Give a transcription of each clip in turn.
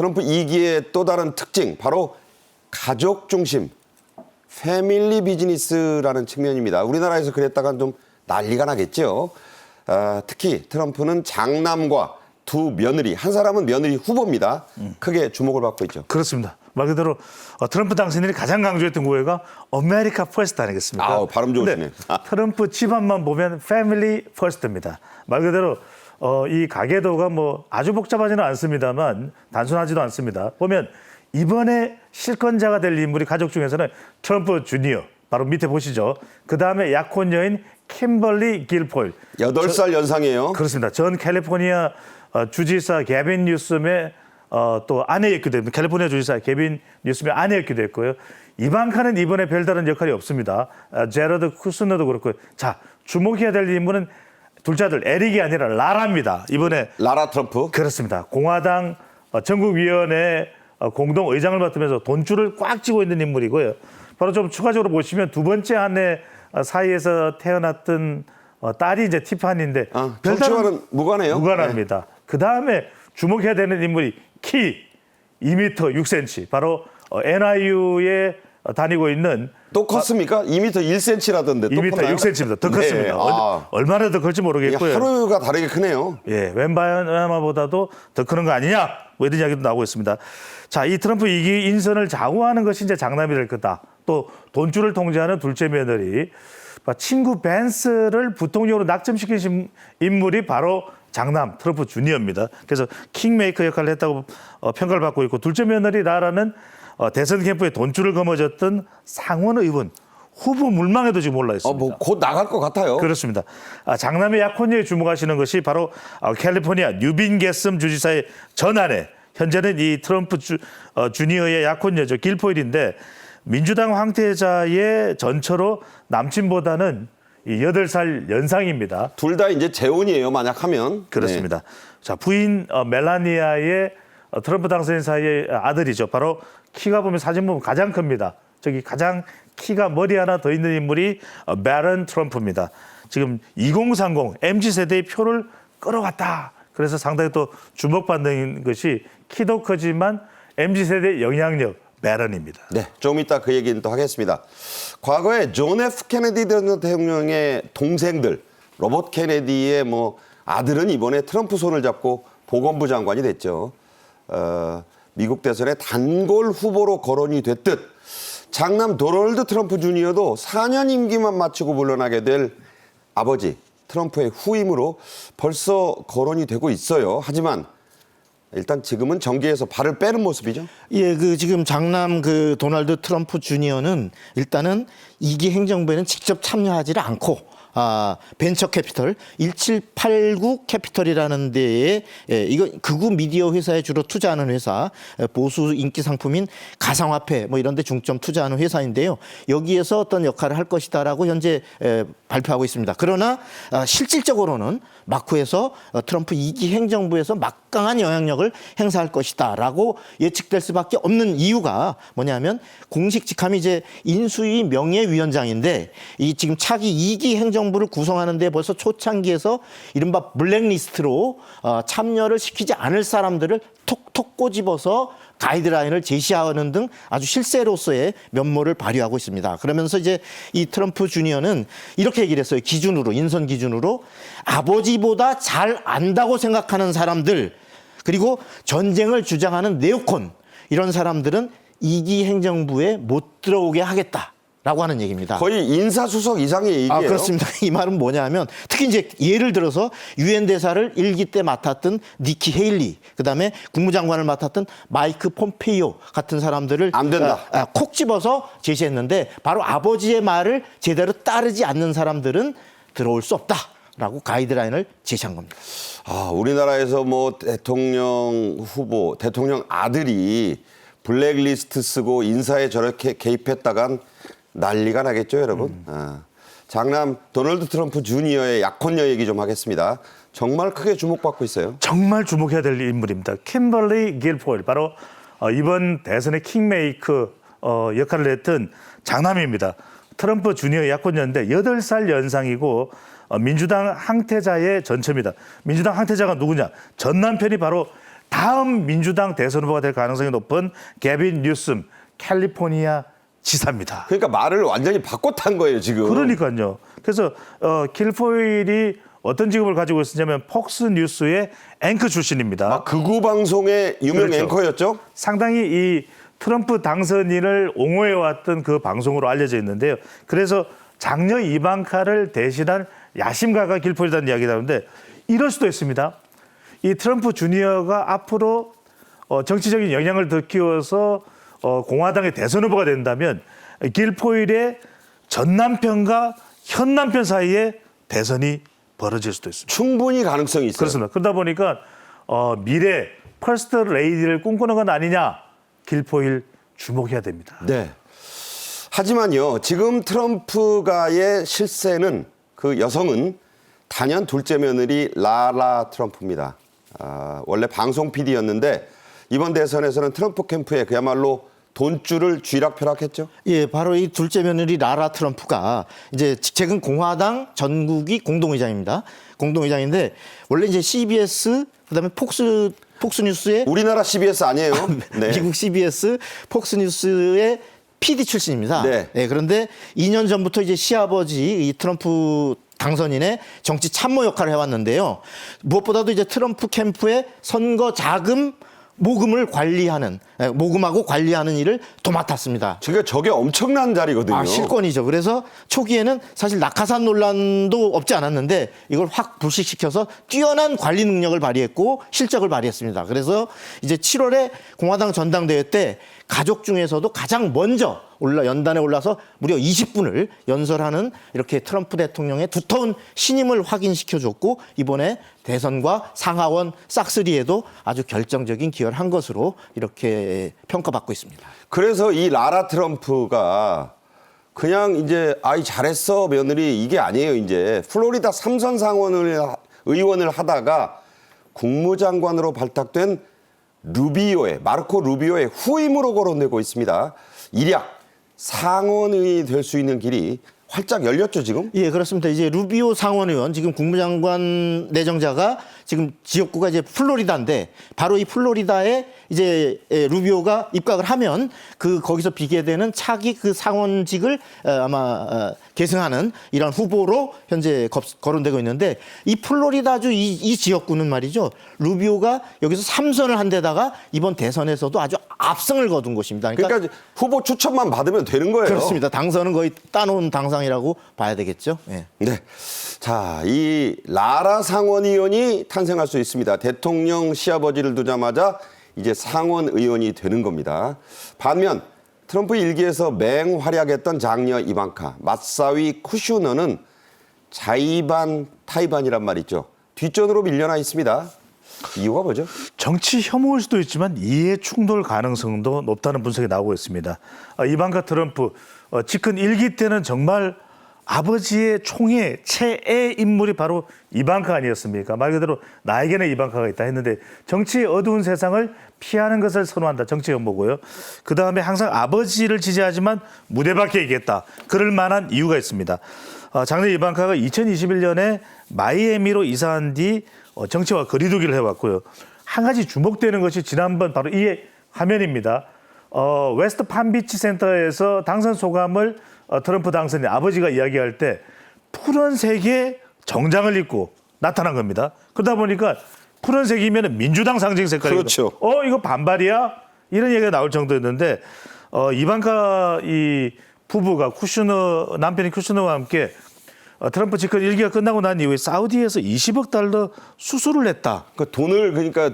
트럼프 2기의 또 다른 특징 바로 가족 중심 패밀리 비즈니스라는 측면입니다. 우리나라에서 그랬다간 좀 난리가 나겠죠. 아, 특히 트럼프는 장남과 두 며느리, 한 사람은 며느리 후보입니다. 크게 주목을 받고 있죠. 그렇습니다. 말 그대로 어, 트럼프 당선인이 가장 강조했던 구호가 아메리카 퍼스트 아니겠습니까? 아우, 발음 좋으시네. 근데 트럼프 집안만 보면 패밀리 퍼스트입니다. 말 그대로 어, 이 가계도가 뭐 아주 복잡하지는 않습니다만 단순하지도 않습니다. 보면 이번에 실권자가 될 인물이 가족 중에서는 트럼프 주니어 바로 밑에 보시죠. 그 다음에 약혼 여인 킴벌리 길포일. 여덟 살 연상이에요. 그렇습니다. 전 캘리포니아 어, 주지사 개빈 뉴섬의 어, 또 아내였기도 했고 캘리포니아 주지사 개빈 뉴섬의 아내였기도 했고요. 이방카는 이번에 별다른 역할이 없습니다. 어, 제러드 쿠스너도 그렇고 자 주목해야 될 인물은 둘째 아들 에릭이 아니라 라라입니다. 이번에 라라 트럼프. 그렇습니다. 공화당 어, 전국위원회 어, 공동 의장을 맡으면서 돈줄을 꽉 쥐고 있는 인물이고요. 바로 좀 추가적으로 보시면 두 번째 아내 어, 사이에서 태어났던 어, 딸이 이제 티파니인데 아, 정치와는 무관해요. 무관합니다. 그 다음에 주목해야 되는 인물이 키 2m 6cm 바로 어, NIU에 다니고 있는 또 컸습니까? 2m 1cm라던데 또 2m 컸나요? 6cm입니다. 더 네, 컸습니다. 아, 얼마나 더 클지 이게 모르겠고요. 하루가 다르게 크네요. 예, 웬바야마보다도 더 크는 거 아니냐? 뭐 이런 이야기도 나오고 있습니다. 자, 이 트럼프 이기 인선을 좌우하는 것이 이제 장남이 될 거다. 또 돈줄을 통제하는 둘째 며느리, 뭐 친구 벤스를 부통령으로 낙점시킨 인물이 바로 장남 트럼프 주니어입니다. 그래서 킹메이커 역할을 했다고 어, 평가를 받고 있고 둘째 며느리 라라는 어, 대선 캠프에 돈줄을 거머쥐었던 상원 의원 후보 물망에도 지금 올라 어, 있습니다. 뭐곧 나갈 것 같아요. 그렇습니다. 아, 장남의 약혼녀에 주목하시는 것이 바로 아, 캘리포니아 뉴빈 게슴 주지사의 전아내 현재는 이 트럼프 주, 어, 주니어의 약혼녀죠 길포일인데 민주당 황태자의 전처로 남친보다는 이 8살 연상입니다. 둘 다 이제 재혼이에요. 만약 하면. 그렇습니다. 자 부인 어, 멜라니아의 어, 트럼프 당선인 사이의 아들이죠. 바로 키가 보면 사진 보면 가장 큽니다. 저기 가장 키가 머리 하나 더 있는 인물이 어, 바런 트럼프입니다. 지금 2030 MZ 세대의 표를 끌어갔다. 그래서 상당히 또 주목받는 것이 키도 크지만 MZ 세대 영향력 바런입니다. 네, 좀 이따 그 얘기는 또 하겠습니다. 과거에 존 F 케네디 대통령의 동생들, 로버트 케네디의 뭐 아들은 이번에 트럼프 손을 잡고 보건부 장관이 됐죠. 어, 미국 대선의 단골 후보로 거론이 됐듯 장남 도널드 트럼프 주니어도 4년 임기만 마치고 물러나게 될 아버지 트럼프의 후임으로 벌써 거론이 되고 있어요. 하지만 일단 지금은 정계에서 발을 빼는 모습이죠. 예, 그 지금 장남 그 도널드 트럼프 주니어는 일단은 이기 행정부에는 직접 참여하지를 않고 아, 벤처 캐피털 1789 캐피털이라는 데에 예, 이거 극우 미디어 회사에 주로 투자하는 회사 예, 보수 인기 상품인 가상화폐 뭐 이런 데 중점 투자하는 회사인데요. 여기에서 어떤 역할을 할 것이다라고 현재 예, 발표하고 있습니다. 그러나 아, 실질적으로는 마쿠에서 어, 트럼프 이기 행정부에서 막강한 영향력을 행사할 것이다라고 예측될 수밖에 없는 이유가 뭐냐면 공식 직함이 이제 인수위 명예위원장인데 이 지금 차기 이기 행정 부를 구성하는데 벌써 초창기에서 이른바 블랙리스트로 어, 참여를 시키지 않을 사람들을 톡톡 꼬집어서 가이드라인을 제시하는 등 아주 실세로서의 면모를 발휘하고 있습니다. 그러면서 이제 이 트럼프 주니어는 이렇게 얘기를 했어요. 기준으로, 인선 기준으로 아버지보다 잘 안다고 생각하는 사람들 그리고 전쟁을 주장하는 네오콘 이런 사람들은 이기 행정부에 못 들어오게 하겠다. 라고 하는 얘기입니다. 거의 인사수석 이상의 얘기예요. 아, 그렇습니다. 이 말은 뭐냐면 특히 이제 예를 들어서 유엔 대사를 일기 때 맡았던 니키 헤일리, 그다음에 국무장관을 맡았던 마이크 폼페이오 같은 사람들을 안 된다. 아, 아, 콕 집어서 제시했는데 바로 아버지의 말을 제대로 따르지 않는 사람들은 들어올 수 없다 라고 가이드라인을 제시한 겁니다. 아, 우리나라에서 뭐 대통령 후보, 대통령 아들이 블랙리스트 쓰고 인사에 저렇게 개입했다간 난리가 나겠죠, 여러분. 아, 장남 도널드 트럼프 주니어의 약혼녀 얘기 좀 하겠습니다. 정말 크게 주목받고 있어요. 정말 주목해야 될 인물입니다. 킴벌리 길포일 바로 어, 이번 대선의 킹메이커 어, 역할을 했던 장남입니다. 트럼프 주니어 약혼녀인데 8살 연상이고 어, 민주당 항태자의 전처입니다. 민주당 항태자가 누구냐? 전 남편이 바로 다음 민주당 대선 후보가 될 가능성이 높은 개빈 뉴슨 캘리포니아 지사입니다. 그러니까 말을 완전히 바꿔 탄 거예요 지금. 그러니까요. 그래서 어, 킬포일이 어떤 직업을 가지고 있었냐면 폭스 뉴스의 앵커 출신입니다. 아, 극우 방송의 유명 그렇죠. 앵커였죠. 상당히 이 트럼프 당선인을 옹호해 왔던 그 방송으로 알려져 있는데요. 그래서 장녀 이방카를 대신한 야심가가 길포리다는 이야기가 나오는데 이럴 수도 있습니다. 이 트럼프 주니어가 앞으로 어, 정치적인 영향을 더 키워서 어, 공화당의 대선 후보가 된다면 길포일의 전 남편과 현 남편 사이에 대선이 벌어질 수도 있습니다. 충분히 가능성이 있어요. 그렇습니다. 그러다 보니까 어, 미래 퍼스트 레이디를 꿈꾸는 건 아니냐 길포일 주목해야 됩니다. 네. 하지만요, 지금 트럼프가의 실세는 그 여성은 단연 둘째 며느리 라라 트럼프입니다. 아, 원래 방송 PD였는데 이번 대선에서는 트럼프 캠프에 그야말로 돈줄을 쥐락펴락했죠. 예, 바로 이 둘째 며느리 라라 트럼프가 이제 직책은 공화당 전국이 공동의장입니다. 공동의장인데 원래 이제 CBS 그다음에 폭스 폭스뉴스의 우리나라 CBS 아니에요. 네. 미국 CBS 폭스뉴스의 PD 출신입니다. 네. 예, 그런데 2년 전부터 이제 시아버지 이 트럼프 당선인의 정치 참모 역할을 해왔는데요. 무엇보다도 이제 트럼프 캠프의 선거 자금 모금을 관리하는 예, 모금하고 관리하는 일을 도맡았습니다. 제가 저게 엄청난 자리거든요. 아, 실권이죠. 그래서 초기에는 사실 낙하산 논란도 없지 않았는데 이걸 확 불식시켜서 뛰어난 관리 능력을 발휘했고 실적을 발휘했습니다. 그래서 이제 7월에 공화당 전당대회 때 가족 중에서도 가장 먼저 올라 연단에 올라서 무려 20분을 연설하는 이렇게 트럼프 대통령의 두터운 신임을 확인시켜 줬고 이번에 대선과 상하원 싹쓸이에도 아주 결정적인 기여를 한 것으로 이렇게 평가받고 있습니다. 그래서 이 라라 트럼프가 그냥 이제 아이 잘했어 며느리 이게 아니에요 이제 플로리다 삼선 상원을 하- 의원을 하다가 국무장관으로 발탁된 루비오의 마르코 루비오의 후임으로 거론되고 있습니다. 일약 상원의원이 될 수 있는 길이 활짝 열렸죠 지금. 예, 그렇습니다. 이제 루비오 상원의원 지금 국무장관 내정자가 지금 지역구가 이제 플로리다인데 바로 이 플로리다에 이제 예, 루비오가 입각을 하면 그 거기서 비계되는 차기 그 상원직을 어, 아마 어, 계승하는 이런 후보로 현재 겁- 거론되고 있는데 이 플로리다주 이, 이 지역구는 말이죠. 루비오가 여기서 삼선을 한 데다가 이번 대선에서도 아주 압승을 거둔 곳입니다. 그러니까, 그러니까 후보 추천만 받으면 되는 거예요. 그렇습니다. 당선은 거의 따놓은 당상이라고 봐야 되겠죠. 예. 네. 자, 이 라라 상원 의원이 탄생할 수 있습니다. 대통령 시아버지를 두자마자 이제 상원 의원이 되는 겁니다. 반면 트럼프 일기에서 맹활약했던 장녀 이방카, 맞사위 쿠슈너는 자이반 타이반이란 말이죠. 뒷전으로 밀려나 있습니다. 이유가 뭐죠? 정치 혐오일 수도 있지만 이해 충돌 가능성도 높다는 분석이 나오고 있습니다. 어, 이방카 트럼프 어, 집권 일기 때는 정말 아버지의 총의 최애 인물이 바로 이방카 아니었습니까? 말 그대로 나에게는 이방카가 있다 했는데 정치의 어두운 세상을 피하는 것을 선호한다. 정치 혐오고요. 그 다음에 항상 아버지를 지지하지만 무대 밖에 있겠다. 그럴 만한 이유가 있습니다. 어, 작년 이방카가 2021년에 마이애미로 이사한 뒤 어, 정치와 거리두기를 해왔고요. 한 가지 주목되는 것이 지난번 바로 이 화면입니다. 어, 웨스트 판비치 센터에서 당선 소감을 어, 트럼프 당선인 아버지가 이야기할 때 푸른색의 정장을 입고 나타난 겁니다. 그러다 보니까 푸른색이면 민주당 상징 색깔이거든요. 그렇죠. 어 이거 반발이야? 이런 얘기가 나올 정도였는데 어, 이방카 이 부부가 쿠슈너 남편이 쿠슈너와 함께 어, 트럼프 집권 일기가 끝나고 난 이후에 사우디에서 20억 달러 수수를 했다. 그 돈을 그러니까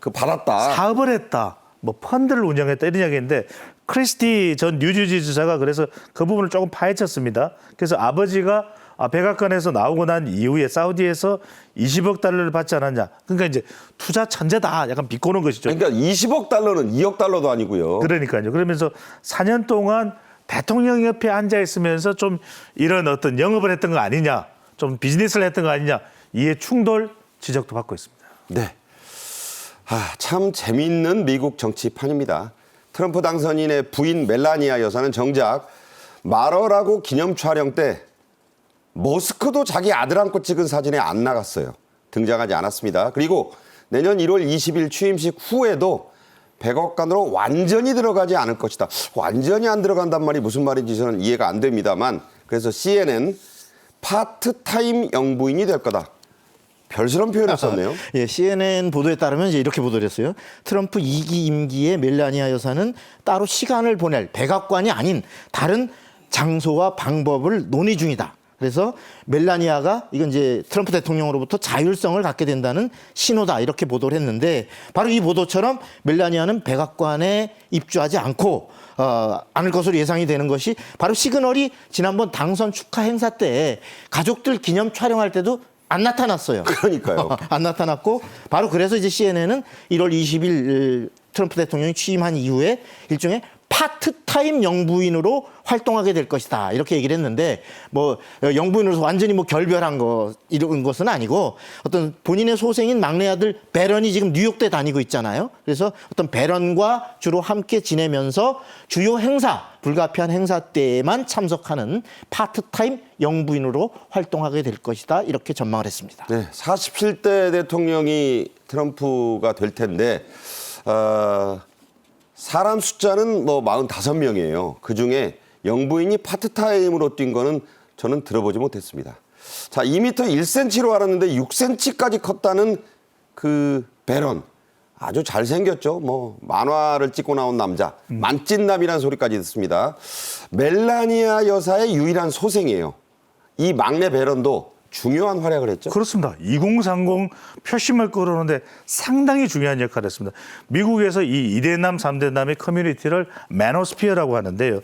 그 받았다. 사업을 했다. 뭐 펀드를 운영했다 이런 이야기인데 크리스티 전 뉴저지 주사가 그래서 그 부분을 조금 파헤쳤습니다. 그래서 아버지가 아, 백악관에서 나오고 난 이후에 사우디에서 20억 달러를 받지 않았냐. 그러니까 이제 투자 천재다. 약간 비꼬는 것이죠. 그러니까 20억 달러는 2억 달러도 아니고요. 그러니까요. 그러면서 4년 동안 대통령 옆에 앉아 있으면서 좀 이런 어떤 영업을 했던 거 아니냐, 좀 비즈니스를 했던 거 아니냐, 이해 충돌 지적도 받고 있습니다. 네. 아, 참 재미있는 미국 정치판입니다. 트럼프 당선인의 부인 멜라니아 여사는 정작 말어라고 기념 촬영 때 머스크도 자기 아들 안고 찍은 사진에 안 나갔어요. 등장하지 않았습니다. 그리고 내년 1월 20일 취임식 후에도 백악관으로 완전히 들어가지 않을 것이다. 완전히 안 들어간단 말이 무슨 말인지 저는 이해가 안 됩니다만 그래서 CNN 파트타임 영부인이 될 거다. 별스런 표현을 썼네요. 예, CNN 보도에 따르면 이제 이렇게 보도를 했어요. 트럼프 2기 임기에 멜라니아 여사는 따로 시간을 보낼 백악관이 아닌 다른 장소와 방법을 논의 중이다. 그래서 멜라니아가 이건 이제 트럼프 대통령으로부터 자율성을 갖게 된다는 신호다 이렇게 보도를 했는데 바로 이 보도처럼 멜라니아는 백악관에 입주하지 않고 어, 않을 것으로 예상이 되는 것이 바로 시그널이 지난번 당선 축하 행사 때 가족들 기념 촬영할 때도 안 나타났어요. 그러니까요. 안 나타났고 바로 그래서 이제 CNN은 1월 20일 트럼프 대통령이 취임한 이후에 일종의 파트타임 영부인으로 활동하게 될 것이다 이렇게 얘기를 했는데 뭐 영부인으로서 완전히 뭐 결별한 거 이런 것은 아니고 어떤 본인의 소생인 막내 아들 베런이 지금 뉴욕대 다니고 있잖아요. 그래서 어떤 베런과 주로 함께 지내면서 주요 행사 불가피한 행사 때에만 참석하는 파트타임 영부인으로 활동하게 될 것이다 이렇게 전망을 했습니다. 네, 47대 대통령이 트럼프가 될 텐데 어, 사람 숫자는 뭐 45명이에요. 그 중에 영부인이 파트타임으로 뛴 거는 저는 들어보지 못했습니다. 자, 2m 1cm로 알았는데 6cm까지 컸다는 그 베런. 아주 잘생겼죠. 뭐 만화를 찍고 나온 남자. 만찢남이라는 소리까지 듣습니다. 멜라니아 여사의 유일한 소생이에요. 이 막내 베런도 중요한 활약을 했죠. 그렇습니다. 2030 표심을 끌어오는데 상당히 중요한 역할을 했습니다. 미국에서 이 2대남, 3대남의 커뮤니티를 매너스피어라고 하는데요.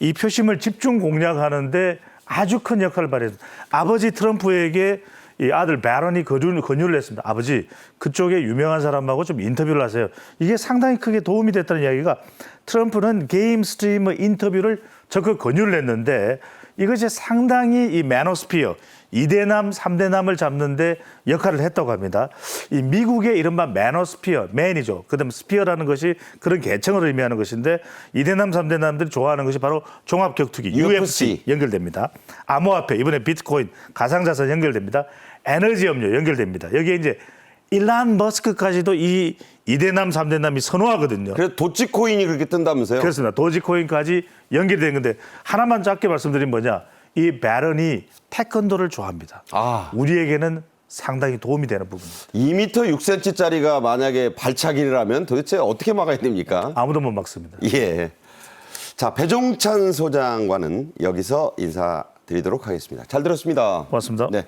이 표심을 집중 공략하는데 아주 큰 역할을 발휘했습니다. 아버지 트럼프에게 이 아들 바런이 권유를 했습니다. 아버지, 그쪽에 유명한 사람하고 좀 인터뷰를 하세요. 이게 상당히 크게 도움이 됐다는 이야기가 트럼프는 게임 스트리머 인터뷰를 적극 권유를 했는데 이것이 상당히 이 매너스피어, 2대남, 3대남을 잡는데 역할을 했다고 합니다. 이 미국의 이른바 매너스피어, 맨이죠. 그 다음 스피어라는 것이 그런 계층을 의미하는 것인데 2대남, 3대남들이 좋아하는 것이 바로 종합격투기, UFC, UFC. 연결됩니다. 암호화폐, 이번에 비트코인, 가상자산 연결됩니다. 에너지 염료 연결됩니다. 여기에 이제 일란 머스크까지도 이 2대남, 3대남이 선호하거든요. 그래서 도치코인이 그렇게 뜬다면서요? 그렇습니다. 도지코인까지 연결된 건데 하나만 짧게 말씀드리면 뭐냐. 이 바런이 태권도를 좋아합니다. 아. 우리에게는 상당히 도움이 되는 부분입니다. 2m 6cm짜리가 만약에 발차기를 하면 도대체 어떻게 막아야 됩니까? 아무도 못 막습니다. 예. 자, 배종찬 소장과는 여기서 인사드리도록 하겠습니다. 잘 들었습니다. 고맙습니다. 네.